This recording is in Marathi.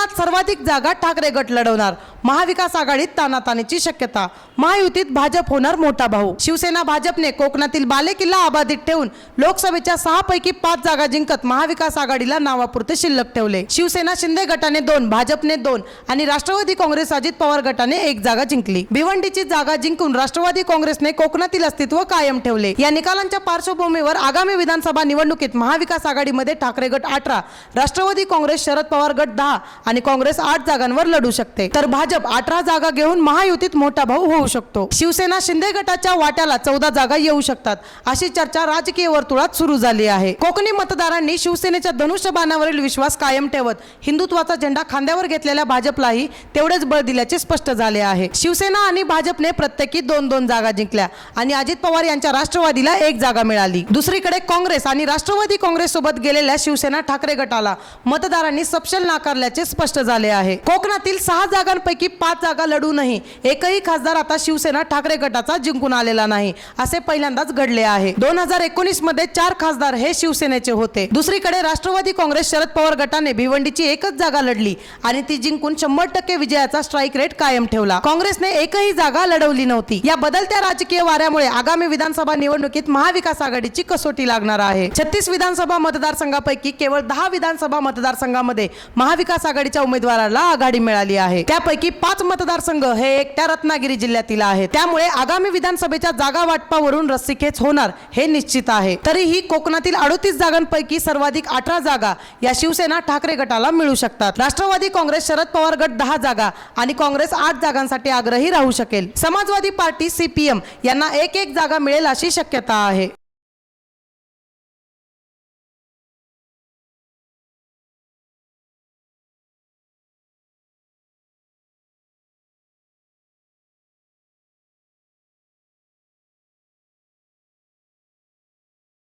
कोकणात सर्वाधिक जागा ठाकरे गट लढवणार. महाविकास आघाडीत तानातानीची शक्यता. महायुतीत भाजप होणार मोठा भाऊ. शिवसेना भाजपने कोकणातील बालेकिल्ला अबाधित ठेवून लोकसभेच्या सहा पैकी पाच जागा जिंकत महाविकास आघाडीला नावापुरते शिल्लक ठेवले. शिवसेना शिंदे गटाने दोन भाजपने दोन आणि राष्ट्रवादी काँग्रेस अजित पवार गटाने एक जागा जिंकली. भिवंडीची जागा जिंकून राष्ट्रवादी काँग्रेसने कोकणातील अस्तित्व कायम ठेवले. या निकालांच्या पार्श्वभूमीवर आगामी विधानसभा निवडणुकीत महाविकास आघाडीमध्ये ठाकरे गट अठरा राष्ट्रवादी काँग्रेस शरद पवार गट दहा आणि काँग्रेस आठ जागांवर लढू शकते. तर भाजप अठरा जागा घेऊन महायुतीत मोठा भाऊ होऊ शकतो. शिवसेना शिंदे गटाच्या वाट्याला चौदा जागा येऊ शकतात अशी चर्चा राजकीय वर्तुळात सुरू झाली आहे. कोकणी मतदारांनी शिवसेनेच्या धनुष्यबाणावरील विश्वास कायम ठेवत हिंदुत्वाचा झेंडा खांद्यावर घेतलेल्या भाजपलाही तेवढेच बळ दिल्याचे स्पष्ट झाले आहे. शिवसेना आणि भाजपने प्रत्येकी दोन दोन जागा जिंकल्या आणि अजित पवार यांच्या राष्ट्रवादीला एक जागा मिळाली. दुसरीकडे काँग्रेस आणि राष्ट्रवादी काँग्रेस सोबत गेलेल्या शिवसेना ठाकरे गटाला मतदारांनी सपशल नाकारल्याचे स्पष्ट झाले आहे. कोकणातील सहा जागांपैकी पाच जागा लढूनही एकही खासदार आता शिवसेना ठाकरे गटाचा जिंकून आलेला नाही असे पहिल्यांदाच घडले आहे. दोन हजार एकोणीसमध्ये चार खासदार हे शिवसेनेचे होते. दुसरीकडे राष्ट्रवादी काँग्रेस शरद पवार गटाने भिवंडीची एकच जागा लढली आणि ती जिंकून शंभर टक्के विजयाचा स्ट्राईक रेट कायम ठेवला. काँग्रेसने एकही जागा लढवली नव्हती. या बदलत्या राजकीय वाऱ्यामुळे आगामी विधानसभा निवडणुकीत महाविकास आघाडीची कसोटी लागणार आहे. छत्तीस विधानसभा मतदारसंघापैकी केवळ दहा विधानसभा मतदारसंघामध्ये महाविकास आघाडी आघाडीच्या उमेदवाराला आघाडी मिळाली आहे. त्यापैकी पाच मतदारसंघ हे एकट्या रत्नागिरी जिल्ह्यातील आहेत. त्यामुळे आगामी विधानसभेच्या जागा वाटपावरून रस्सीखेच होणार हे निश्चित आहे. तरीही कोकणातील अडोतीस जागांपैकी सर्वाधिक अठरा जागा या शिवसेना ठाकरे गटाला मिळू शकतात. राष्ट्रवादी काँग्रेस शरद पवार गट दहा जागा आणि काँग्रेस आठ जागांसाठी आग्रही राहू शकेल. समाजवादी पार्टी सीपीएम यांना एक एक जागा मिळेल अशी शक्यता आहे.